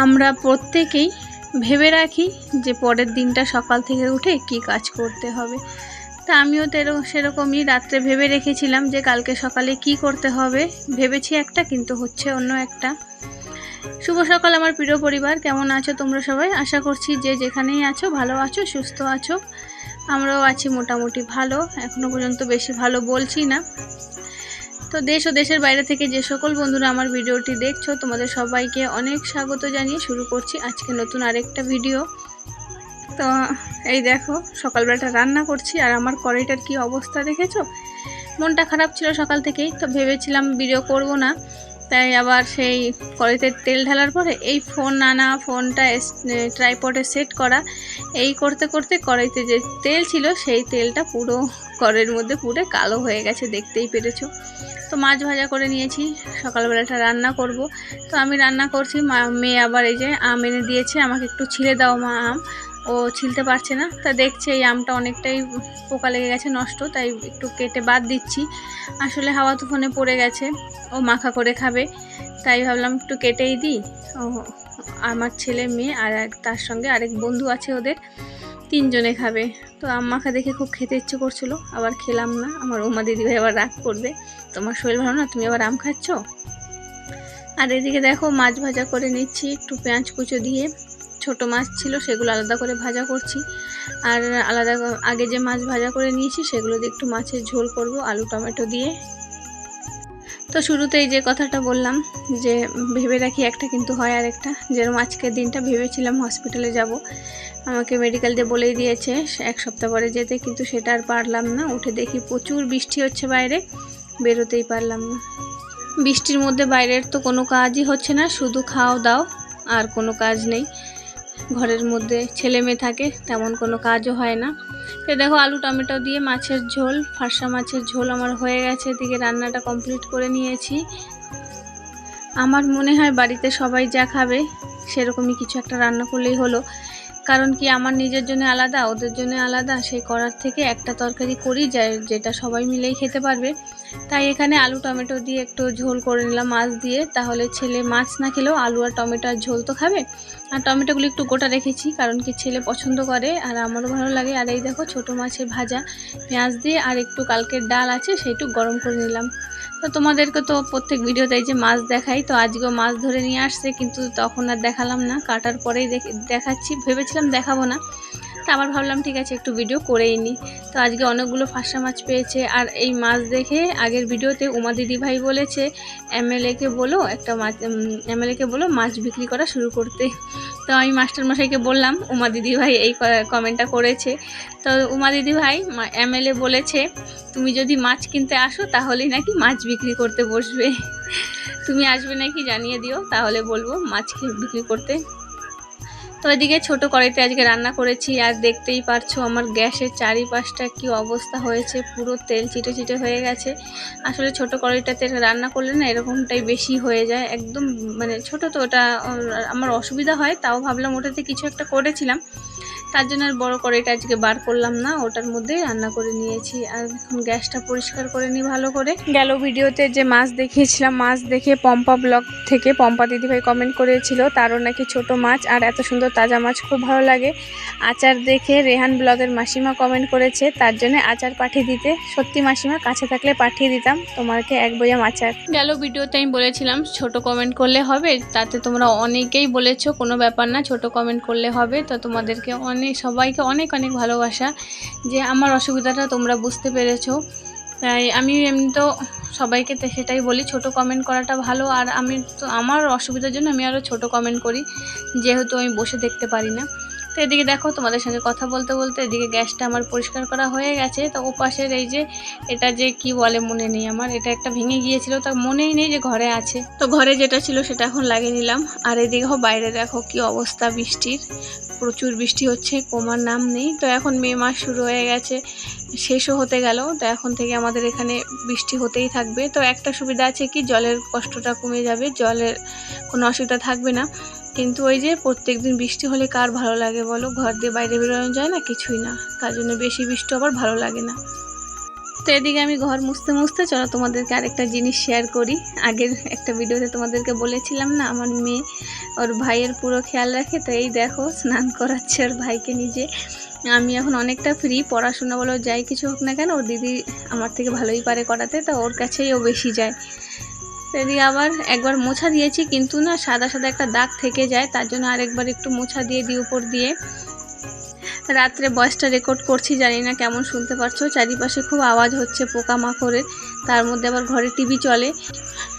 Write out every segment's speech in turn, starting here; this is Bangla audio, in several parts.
আমরা প্রত্যেকেই ভেবে রাখি যে পরের দিনটা সকাল থেকে উঠে কি কাজ করতে হবে। তা আমিও তো এরকম সেরকমই রাত্রে ভেবে রেখেছিলাম যে কালকে সকালে কি করতে হবে। ভেবেছি একটা, কিন্তু হচ্ছে অন্য একটা। শুভ সকাল আমার প্রিয় পরিবার, কেমন আছো তোমরা সবাই? আশা করছি যে যেখানেই আছো, ভালো আছো, সুস্থ আছো। আমরাও আছি মোটামুটি ভালো। এখনও পর্যন্ত বেশি ভালো বলছি না। তো দেশ ও দেশের বাইরে থেকে যে সকল বন্ধুরা আমার ভিডিওটি দেখছ, তোমাদের সবাইকে অনেক স্বাগত জানিয়ে শুরু করছি আজকে নতুন আরেকটা ভিডিও। তো এই দেখো, সকালবেলাটা রান্না করছি আর আমার কড়াইটার কি অবস্থা দেখেছ? মনটা খারাপ ছিল সকাল থেকেই, তো ভেবেছিলাম ভিডিও করব না। তাই আবার সেই কড়াইতে তেল ঢালার পরে এই ফোন আনা, ফোনটা ট্রাইপডে সেট করা, এই করতে করতে কড়াইতে যে তেল ছিল সেই তেলটা পুরো কড়াইয়ের মধ্যে পুরো কালো হয়ে গেছে, দেখতেই পেরেছ। তো মাছ ভাজা করে নিয়েছি, সকালবেলাটা রান্না করব। তো আমি রান্না করছি, মা, মেয়ে আবার এই যে আম এনে দিয়েছে, আমাকে একটু ছিলে দাও মা আম। ও ছিলতে পারছে না, তা দেখছে এই আমটা অনেকটাই পোকা লেগে গেছে, নষ্ট, তাই একটু কেটে বাদ দিচ্ছি। আসলে হাওয়া তুফানে পড়ে গেছে, ও মাখা করে খাবে, তাই ভাবলাম একটু কেটেই দিই। ও, আমার ছেলে, মেয়ে আর এক, তার সঙ্গে আরেক বন্ধু আছে ওদের। তিনজনে খাবে। তো আম মাখা দেখে খুব খেতে ইচ্ছে করছিল, আবার খেলাম না। আমার উমা দিদিভাই আবার রাগ করবে, তোমার শরীর ভালো না, তুমি আবার আম খাচ্ছ? আর এদিকে দেখো মাছ ভাজা করে নিচ্ছি, একটু পেঁয়াজ কুচো দিয়ে। ছোট মাছ ছিল, সেগুলো আলাদা করে ভাজা করছি। আর আলাদা আগে যে মাছ ভাজা করে নিয়েছি, সেগুলো দিয়ে একটু মাছের ঝোল করব, আলু টমেটো দিয়ে। তো শুরুতেই যে কথাটা বললাম যে ভেবে রাখি একটা কিন্তু হয় আর একটা। যেরকম আজকের দিনটা ভেবেছিলাম হসপিটালে যাব। আমাকে মেডিকেল দিয়ে বলেই দিয়েছে, এক সপ্তাহ পরে যেতে কিন্তু সেটা আর পারলাম না। উঠে দেখি প্রচুর বৃষ্টি হচ্ছে বাইরে, বেরোতেই পারলাম না। বৃষ্টির মধ্যে বাইরের তো কোনো কাজই হচ্ছে না, শুধু খাও দাও আর কোনো কাজ নেই। ঘরের মধ্যে ছেলে মেয়ে থাকে, তেমন কোনো কাজও হয় না। তো দেখো, আলু টমেটো দিয়ে মাছের ঝোল, ফার্সা মাছের ঝোল আমার হয়ে গেছে, এদিকে রান্নাটা কমপ্লিট করে নিয়েছি। আমার মনে হয় বাড়িতে সবাই যা খাবে, সেরকমই কিছু একটা রান্না করলেই হলো। কারণ কি আমার নিজের জন্য আলাদা, ওদের জন্য আলাদা, সেই করার থেকে একটা তরকারি করি যায়, যেটা সবাই মিলেই খেতে পারবে। তাই এখানে আলু, টমেটো দিয়ে একটু ঝোল করে নিলাম মাছ দিয়ে। তাহলে ছেলে মাছ না খেলেও আলু আর টমেটো আর ঝোল তো খাবে। আর টমেটোগুলো একটু গোটা রেখেছি, কারণ কি ছেলে পছন্দ করে আর আমারও ভালো লাগে। আর এই দেখো ছোটো মাছের ভাজা পেঁয়াজ দিয়ে আর একটু কালকের ডাল আছে সেইটু গরম করে নিলাম। তো তোমাদেরকে তো প্রত্যেক ভিডিও দেয় যে মাছ দেখাই, তো আজকেও মাছ ধরে নিয়ে আসছে, কিন্তু তখন আর দেখালাম না। কাটার পরেই দেখাচ্ছি, ভেবেছিলাম দেখাবো না। তা আবার ভাবলাম, ঠিক আছে, একটু ভিডিও করেই নিই তো আজকে অনেকগুলো ফাঁসা মাছ পেয়েছে। আর এই মাছ দেখে আগের ভিডিওতে উমা দিদি ভাই বলেছে এমএলএকে বলো একটা মাছ এমএলএকে বলো মাছ বিক্রি করা শুরু করতে। তো আমি মাস্টার মশাইকে বললাম, উমা দিদি ভাই এই কমেন্টটা করেছে। তো উমা দিদি ভাই এমএলএ বলেছে, তুমি যদি মাছ কিনতে আসো তাহলেই নাকি মাছ বিক্রি করতে বসবে। তুমি আসবে নাকি জানিয়ে দিও, তাহলে বলব মাছ বিক্রি করতে। তো এদিকে ছোটো কড়াইতে আজকে রান্না করেছি, আর দেখতেই পারছ আমার গ্যাসের চারিপাশটা কি অবস্থা হয়েছে, পুরো তেল চিটে চিটে হয়ে গেছে। আসলে ছোটো কড়াইটাতে রান্না করলে না এরকমটাই বেশি হয়ে যায়, একদম মানে ছোট তো ওটা, আমার অসুবিধা হয়, তাও ভাবলাম ওটাতে কিছু একটা করেছিলাম। তার জন্য আর বড়ো কড়াইটা আজকে বার করলাম না, ওটার মধ্যে রান্না করে নিয়েছি। আর এখন গ্যাসটা পরিষ্কার করে নিই ভালো করে। গেল ভিডিওতে যে মাছ দেখিয়েছিলাম, মাছ দেখে পম্পা ব্লগ থেকে পম্পা দিদিভাই কমেন্ট করেছিল, তারও নাকি ছোট মাছ, আর এত সুন্দর তাজা মাছ খুব ভালো লাগে। আচার দেখে রেহান ব্লগের মাসিমা কমেন্ট করেছে, তার জন্য আচার পাঠিয়ে দিতে। সত্যি মাসিমা, কাছে থাকলে পাঠিয়ে দিতাম তোমাকে এক বইয়াম আচার। গেল ভিডিওতে আমি বলেছিলাম, ছোট কমেন্ট করলে হবে, তাতে তোমরা অনেকেই বলেছ, কোনো ব্যাপার না, ছোট কমেন্ট করলে হবে, তো তোমাদেরকে অনেক অনেক সবাইকে অনেক অনেক ভালোবাসা যে আমার অসুবিধাটা তোমরা বুঝতে পেরেছ। তাই আমি এমনি তো সবাইকে সেটাই বলি, ছোট কমেন্ট করাটা ভালো। আর আমি তো আমার অসুবিধার জন্য আমি আরও ছোট কমেন্ট করি, যেহেতু আমি বসে দেখতে পারি না। তো এদিকে দেখো, তোমাদের সঙ্গে কথা বলতে বলতে এদিকে গ্যাসটা আমার পরিষ্কার করা হয়ে গেছে। তো ও পাশের এই যে, এটা যে কি বলে মনে নেই আমার, এটা একটা ভেঙে গিয়েছিল। তা মনেই নেই যে ঘরে আছে। তো ঘরে যেটা ছিল সেটা এখন লাগিয়ে নিলাম। আর এদিকে বাইরে দেখো কি অবস্থা বৃষ্টির। প্রচুর বৃষ্টি হচ্ছে, কমার নাম নেই। তো এখন মে মাস শুরু হয়ে গেছে, শেষও হতে গেল। তো এখন থেকে আমাদের এখানে বৃষ্টি হতেই থাকবে। তো একটা সুবিধা আছে কি, জলের কষ্টটা কমে যাবে, জলের কোনো অসুবিধা থাকবে না। কিন্তু ওই যে প্রত্যেক দিন বৃষ্টি হলে কার ভালো লাগে বলো? ঘর দিয়ে বাইরে বেরোনো যায় না? কিছুই না। তার জন্য বেশি বৃষ্টি আবার ভালো লাগে না। তো এদিকে আমি ঘর মুছতে মুছতে, চলো তোমাদেরকে আরেকটা জিনিস শেয়ার করি। আগের একটা ভিডিওতে তোমাদেরকে বলেছিলাম না, আমার মেয়ে ওর ভাইয়ের পুরো খেয়াল রাখে, তো এই দেখো, স্নান করাচ্ছে ওর ভাইকে নিজে। আমি এখন অনেকটা ফ্রি পড়াশোনা বলো যাই কিছু হোক না কেন, ওর দিদি আমার থেকে ভালোই পারে করাতে, তো ওর কাছেই ও বেশি যায়। এদিকে আবার একবার মোছা দিয়েছি, কিন্তু না সাদা সাদা একটা দাগ থেকে যায়, তার জন্য আরেকবার একটু মোছা দিয়ে দিই উপর দিয়ে। রাত্রে ভয়েসটা রেকর্ড করছি জানি না কেমন শুনতে পারছ। চারিপাশে খুব আওয়াজ হচ্ছে পোকামাকড়ের তার মধ্যে আবার ঘরে টিভি চলে।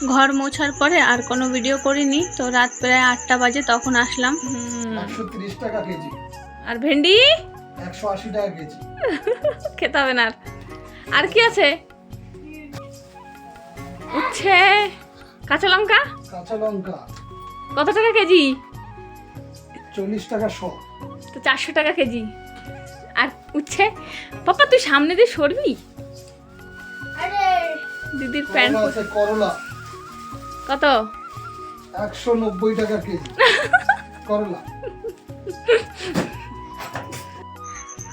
ঘর মোছার পরে আর কোনো ভিডিও করিনি তো রাত প্রায় আটটা বাজে তখন আসলাম। টাকা কেজি। আর ভেন্ডি? একশো আশি টাকা কেজি। খেতে হবে না আর। আর কি আছে? উচ্ছে কাঁচা লঙ্কা? কাঁচা লঙ্কা। কত টাকা কেজি? চল্লিশ টাকা শ। তো চারশো টাকা কেজি। উচ্ছে পাপা তুই সামনে দিয়ে সরবি? দিদির প্যান্ট করলা। কত? একশো নব্বই টাকা কেজি। করলা।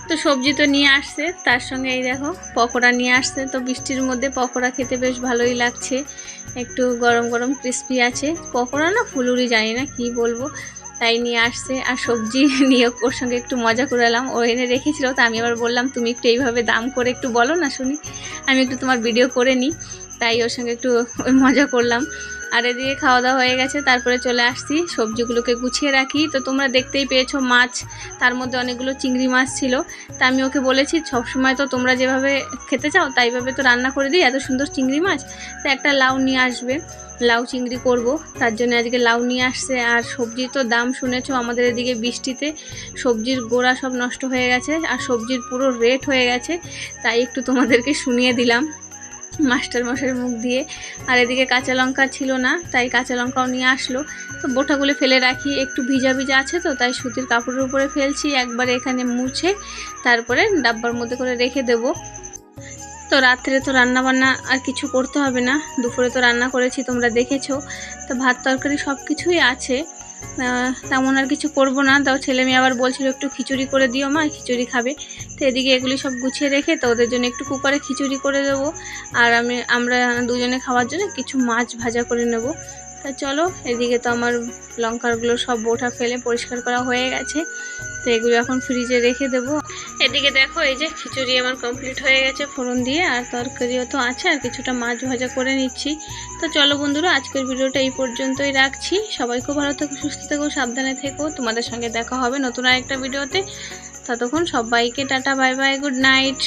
তো সবজি তো নিয়ে আসছে তার সঙ্গে এই দেখো পকোড়া নিয়ে আসছে। তো বৃষ্টির মধ্যে পকোড়া খেতে বেশ ভালোই লাগছে। একটু গরম গরম ক্রিস্পি আছে। পকোড়া না ফুলুরি জানি না কি বলব। তাই নিয়ে আসছে আর সবজি নিয়ে ওর সঙ্গে একটু মজা করে এলাম ও এনে রেখেছিল, তো আমি আবার বললাম, তুমি একটু এইভাবে দাম করে একটু বলো না শুনি। আমি একটু তোমার ভিডিও করে নিই। তাই ওর সঙ্গে একটু মজা করলাম। আর এদিকে খাওয়া দাওয়া হয়ে গেছে, তারপরে চলে আসছি। সবজিগুলোকে গুছিয়ে রাখি। তো তোমরা দেখতেই পেয়েছ মাছ, তার মধ্যে অনেকগুলো চিংড়ি মাছ ছিল। তা আমি ওকে বলেছি, সবসময় তো তোমরা যেভাবে খেতে চাও, তাইভাবে তো রান্না করে দিই, এত সুন্দর চিংড়ি মাছ। তো একটা লাউ নিয়ে আসবে। লাউ চিংড়ি করব। তার জন্য আজকে লাউ নিয়ে আসছে। আর সবজির তো দাম শুনেছো আমাদের এদিকে বৃষ্টিতে। সবজির গোড়া সব নষ্ট হয়ে গেছে। আর সবজির পুরো রেট হয়ে গেছে। তাই একটু তোমাদেরকে শুনিয়ে দিলাম। মাস্টার মশাইয়ের মুখ দিয়ে। আর এদিকে কাঁচা লঙ্কা ছিল না, তাই কাঁচা লঙ্কাও নিয়ে আসলো। তো বোটাগুলো ফেলে রাখি, একটু ভিজা ভিজা আছে তো, তাই সুতির কাপড়ের উপরে ফেলছি, একবার এখানে মুছে তারপরে ডাব্বার মধ্যে করে রেখে দেব। তো রাত্রে তো রান্না বান্না আর কিছু করতে হবে না, দুপুরে তো রান্না করেছি, তোমরা দেখেছ। তো ভাত, তরকারি সব কিছুই আছে। তেমন আর কিছু করব না। তাও ছেলে মেয়ে আবার বলছিল, একটু খিচুড়ি করে দিও মা, খিচুড়ি খাবে। তো এদিকে এগুলি সব গুছিয়ে রেখে তো ওদের জন্য একটু কুকারে খিচুড়ি করে দেবো। আর আমি, আমরা দুজনে খাওয়ার জন্য কিছু মাছ ভাজা করে নেব। তা চলো, এদিকে তো আমার লঙ্কারগুলো সব বোটা ফেলে পরিষ্কার করা হয়ে গেছে। তো এগুলো এখন ফ্রিজে রেখে দেবো। এদিকে দেখো, এই যে খিচুড়ি আমার কমপ্লিট হয়ে গেছে ফোড়ন দিয়ে, আর তরকারিও তো আছে, আর কিছুটা মাছ ভাজা করে নিচ্ছি। তো চলো বন্ধুরা, আজকের ভিডিওটা এই পর্যন্তই রাখছি। সবাই খুব ভালো থেকো, সুস্থ থেকো, সাবধানে থেকো। তোমাদের সঙ্গে দেখা হবে নতুন আরেকটা ভিডিওতে। ততক্ষণ সবাইকে tata bye bye good night